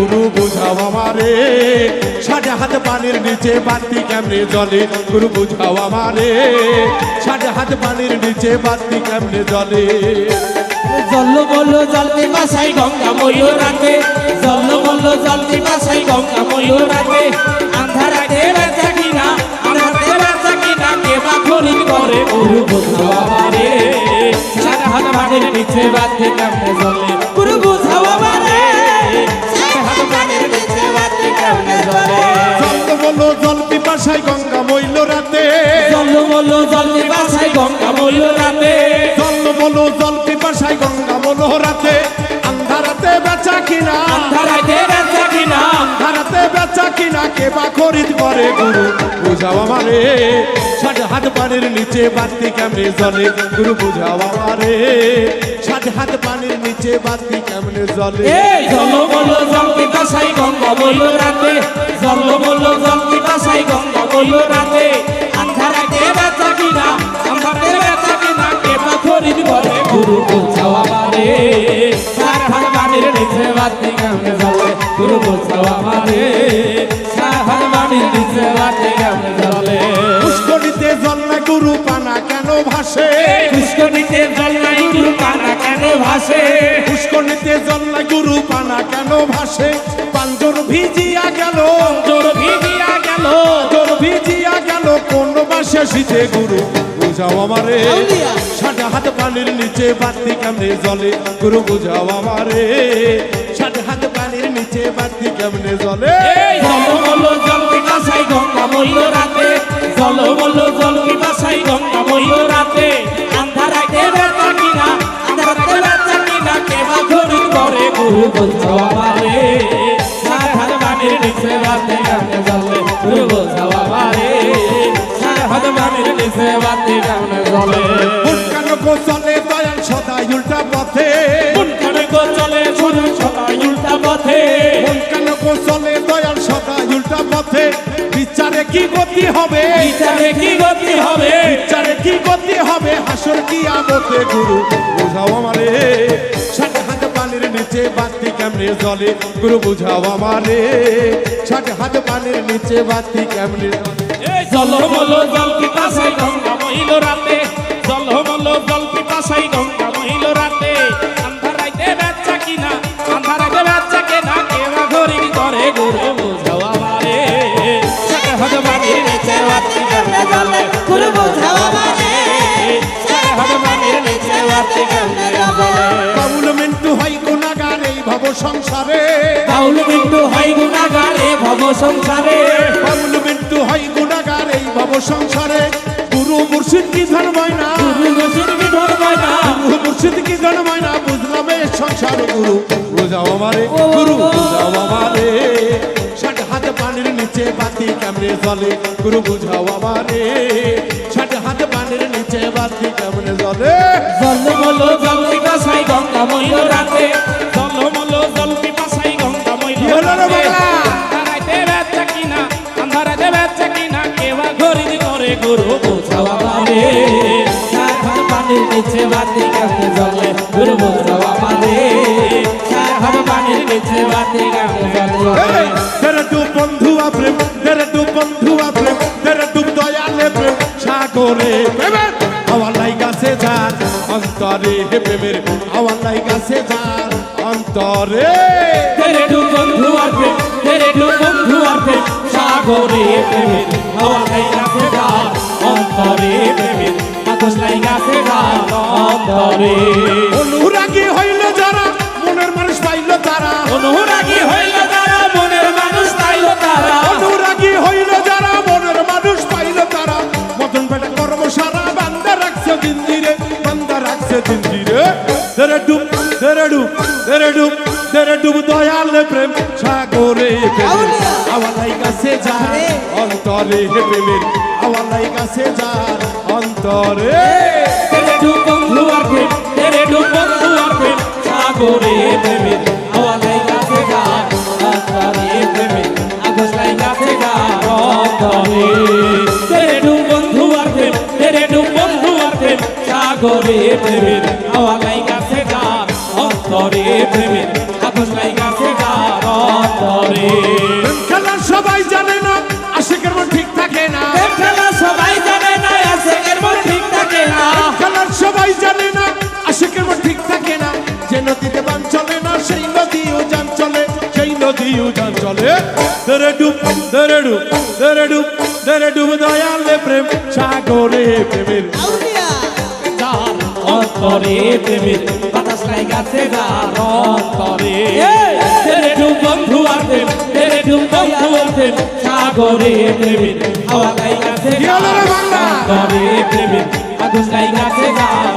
গুরু বুঝাও আমারে। সাড়ে হাত পানির নিচে বাতি কেমনে জলে গুরু বুঝাও আমারে। সাড়ে হাত পানির নিচে বাতি কেমনে জলে জল বলল জলদি বাসাই গঙ্গা ময়ূ রাতে। জল বলল জলদি বাসাই গঙ্গা ময়ূ রাতে। আন্ধারাতে বেচা কিনা, আন্ধারাতে বেচা কিনা, কে বা খরি করে গুরু বুঝাও আমারে। সারা হাত মাটির নিচে বাতে কেমনে জলে গুরু পিপাসায় গঙ্গা মইল রাতে। জল বলল জলদি বাসাই গঙ্গা ময়ূ রাতে। জল বলো জল পিপাসায় গঙ্গা মনো রাতে। আন্ধারাতে বেচা কিনা। আন্ধারাতে বেচা কিনা। আন্ধারাতে বেচা কিনা কে বা খরিদ করে গুরু? বুঝাও আমারে। সাড়ে হাত পানির নিচে বাতি কেমনে জলে গুরু বুঝাও আমারে। সাড়ে হাত পানির নিচে বাতি কেমনে জলে জল বলল জল পিপাসাই গঙ্গা বলল রাতে। জল বলল জল বলল রাতে বেচা কিনা? আন্ধারাতে বেচা কিনা? কে বা খরিদ গুরু বোঝাও আমারে? সার হাত বাড়ির নিচে বাতি কেমনে জ্বলে গুরু বোঝাও আমারে। সার হাত বাড়ির নিচে বাতি কেমনে জ্বলে। পুষ্করিতে জল না গুরু পানা কেন ভাসে? পুষ্করিতে জল নাই গুরু কানা কেন ভাসে? পুষ্করিতে জল না গুরু পানা কেন ভাসে? পাঞ্জর ভিজিয়া গেল শীতে গুরু বুঝাও আমারে। সাদা হাত পানির নিচে বাতি কেমনে জলে গুরু বুঝাও আমারে। সাদা হাত পানির নিচে বাতি কেমনে জলে জল বলো জল পিপাসাই গঙ্গা মইল রাতে। জল বলো জল পিপাসাই গঙ্গা মইল রাতে। আন্ধারাতে বেচা কিনা আন্ধারাতে বেচা কিনা করে গুরু বলছো আমারে। সার হাত বানের নিচে বাতে গানে নিচে বাতে গানে জলে। মুটকান কো চলে দয়াল সদাই উল্টা পথে। কোন কানে গো চলে শুরু সবাই উল্টা পথে। মুটকান কো চলে দয়াল সদাই উল্টা পথে। বিচারে কি গতি হবে? বিচারে কি গতি হবে? বিচারে কি গতি হবে? হাসর কি আমতে গুরু? বুঝাও আমারে। ষাট হাত পানির নিচে বাতি কেমনে জলে গুরু বুঝাও আমারে। ষাট হাত পানির নিচে বাতি কেমনে জল মল জল পিপাসাই গঙ্গা মহিল রাতে। জল মল জল পিপাসাই গঙ্গা মহিল রাতে। আন্ধারাইতে বাচ্চা কিনা আন্ধারাইতে বাচ্চা কেনা কেবা ঘড়ি করে গুরু সাথে নিচে বাতি সাথে নিচে বাতি বাবুল মিন্টু হয় গুণাগার এই ভব সংসারে। হয় গুণাগারে ভব সংসারে। ভব সংসারে গুরু মুর্শিদ কি জন্মায় না গুরু মুর্শিদ কি বিধর না গুরু মুর্শিদ কি জন্মায় না বুঝলাম এই সংসারে গুরু। রোজা আমারে গুরু রোজা আমারে। ষাট হাত পানির নিচে বাতি কেমনে জলে গুরু বুঝাও আমারে। ষাট হাত পানির নিচে বাতি কেমনে জলে তেরে তু বন্ধু প্রেম তেরে তু বন্ধু প্রেম তেরে তু দয়ালে প্রেম সাগরে প্রেমের আমার লাই গাছে যার অন্তরে হে প্রেমের আমার লাই গাছে যার অন্তরে। তেরে ডু বন্ধু আছে তেরে ডু বন্ধু আছে সাগরে প্রেমের হাওয়া লাই গাছে গান অন্তরে প্রেমের আকাশ লাই গাছে গান অন্তরে। অনুরাগী হইল অনুরাগী হইল তারা মনের মানুষ তাইল তারা। অনুরাগী হইল যারা মনের মানুষ পাইল তারা। মতন বেটা কর্ম সারা বান্দা রাখছে দিন্দিরে বান্দা রাখছে দিন্দিরে। তেরে ডুব তেরে ডুব তেরে ডুব তেরে ডুব দয়াল প্রেম। সাগরে আওয়ালাই কাছে যায় অন্তরে প্রেমের আওয়ালাই কাছে যায় অন্তরে। তেরে ডু বন্ধু আছে তেরে ডু বন্ধু আছে সাগরে প্রেমের সবাই জানে না আশেকের মন ঠিক থাকে না। খেলা সবাই জানে না আশেকের মন ঠিক থাকে না। খেলা সবাই জানে না আশেকের মন ঠিক থাকে না। যে নদীতে বান চলে না সেই নদীও যান চলে সেই নদীও যান চলে। দরে ডুব দরে ডুব দরে ডুব দরে ডুব দয়ালে প্রেম সাগরে প্রেমের। অন্তরে প্রেমের বাতাস লাগাছে গার অন্তরে। ডুব বন্ধু আর প্রেম ডুব বন্ধু সাগরে প্রেমের হাওয়া লাগাছে কি হলো রে বাংলা? অন্তরে প্রেমের বাতাস লাগাছে যার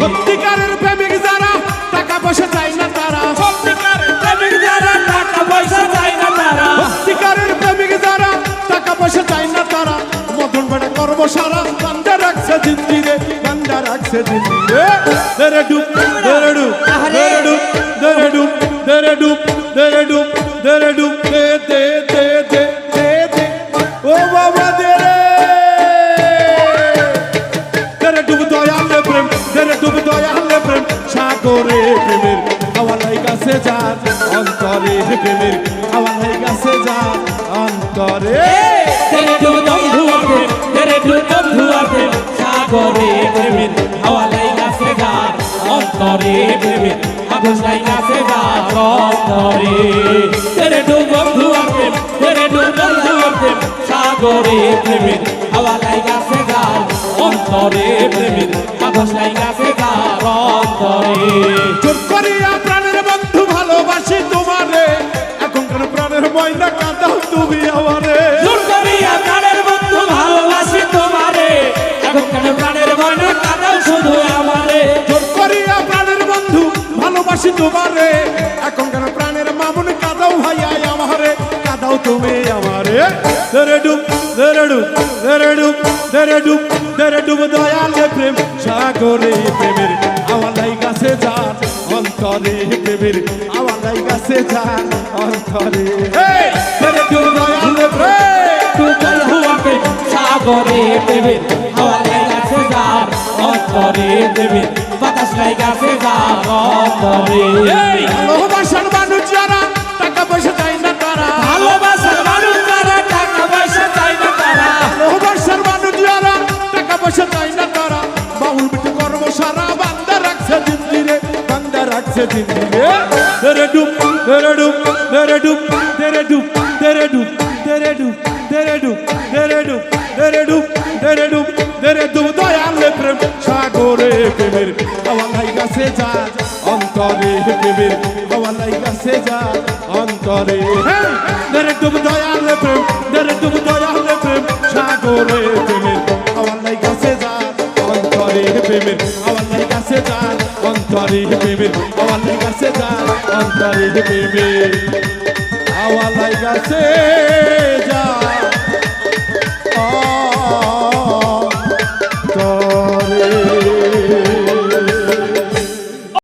সত্যিকারের প্রেমিক যারা টাকা পয়সা চাই না তারা। সত্যিকারের প্রেমিক যারা টাকা পয়সা চায় না তারা। সত্যিকারের প্রেমিক যারা টাকা পয়সা চাই না তারা। মতন বেড়ে করব সারা বান্দা রাখছে জিন্দিরে বান্দা রাখছে জিন্দিরে দেরে ডুব ডুব করে প্রেমের হাওয়া লাইগাছে গার অন্তরে প্রেমের আগুন লাইগাছে গার অন্তরে। তেরে ডু বন্ধু প্রেম, তেরে ডু বন্ধু প্রেম, সাগরে প্রেমের হাওয়া লাইগাছে গার অন্তরে প্রেমের আগুন লাইগাছে ধরডু ধরডু ধরডু ধরডু দয়ালে প্রেম সাগরে প্রেমের আমার লাই গাছে যান অন্তরে প্রেমের আমার লাই গাছে যান অন্তরে ধরডু দয়ালে প্রেম তু কল হুয়াকে সাগরে প্রেমের আমার লাই গাছে যান অন্তরে প্রেমের বাতাস লাই গাছে যান অন্তরে ভালোবাসার মানুষ যারা টাকা পয়সা চাই না পয়সা চাই না তারা বাউল বিটু কর্ম সারা বান্দা রাখছে জিন্দিরে বান্দা রাখছে জিন্দিরে তেরে ডুব তেরে ডুব তেরে ডুব তেরে ডুব তেরে ডুব তেরে ডুব তেরে ডুব তেরে ডুব তেরে ডুব তেরে ডুব তেরে ডুব দয়ালে প্রেম সাগরে প্রেমের হাওয়ালাই গাছে যা অন্তরে প্রেমের হাওয়ালাই গাছে যা অন্তরে! তেরে ডুব দয়ালে প্রেম তেরে ডুব দয়ালে প্রেম সাগরে প্রেমের প্রেমের আওয়ালের কাছে যান অন্তরে প্রেমের আওয়ালের কাছে যান অন্তরে প্রেমের।